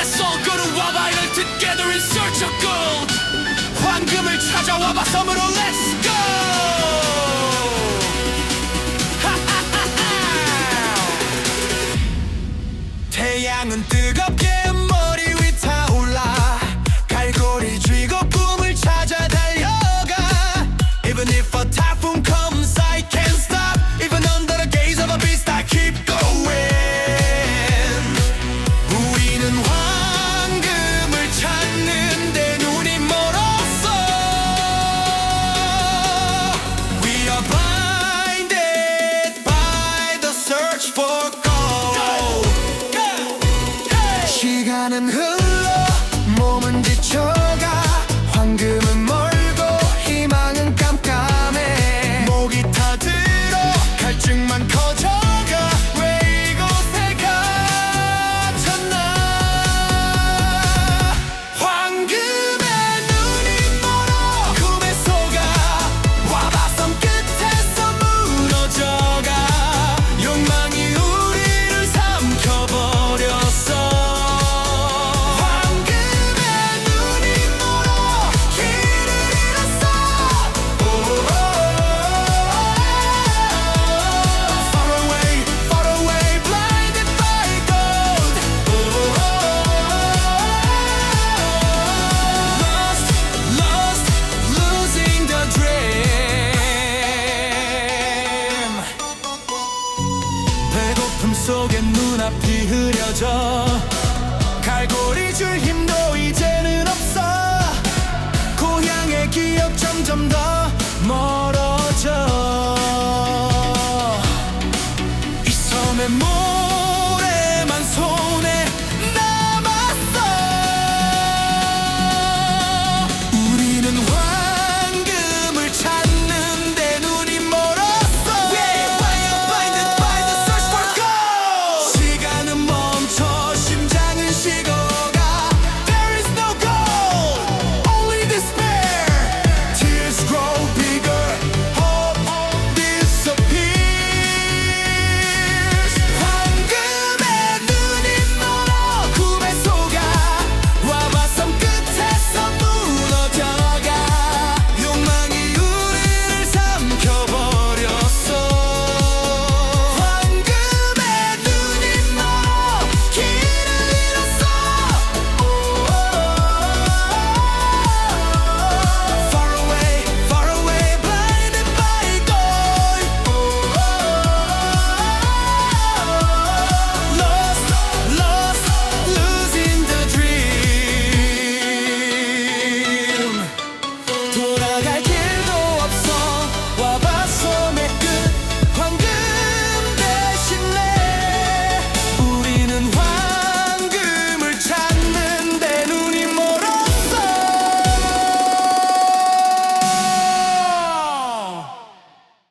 Let's all go to Waba Island together in search of gold 황금을 찾아 와봐 섬으로 Let's go 태양은 뜨겁게 눈앞이 흐려져. 갈고리 줄 힘도 이제는 없어. 고향의 기억 점점 더